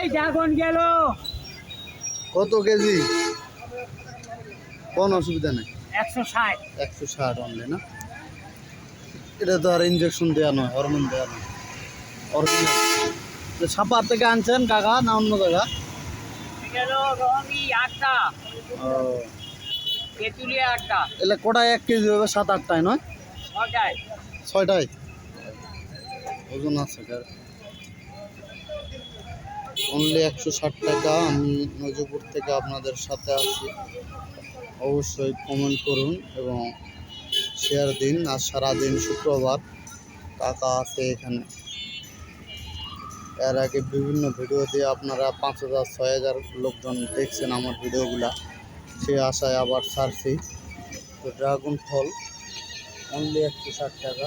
এই ড্রাগন গেল। কত কেজি? কোন অসুবিধা নেই। একশো ষাট। একশো ষাট অনলি না? এটা তো আর ইঞ্জেকশন দেওয়া নয় হরমোন দেওয়া নয়। অরিজিনাল ছাপার থেকে আনছেন কাকা না অন্য জায়গা এলে কটায় এক কেজি হবে? সাত আটটায় নয়? ছয়টায়। ওজন আছে অনলি একশো ষাট টাকা, আমি নজরপুর থেকে আপনাদের সাথে আছি। অবশ্যই কমেন্ট করুন এবং শেয়ার দিন। আর সারাদিন শুক্রবার টাকা আছে এখানে। এর আগে বিভিন্ন ভিডিও দিয়ে আপনারা পাঁচ হাজার, ছয় হাজার লোকজন দেখছেন আমার ভিডিওগুলা সে আশায় আবার ছাড়ছি। তো ড্রাগন ফল অনলি একশো ষাট টাকা।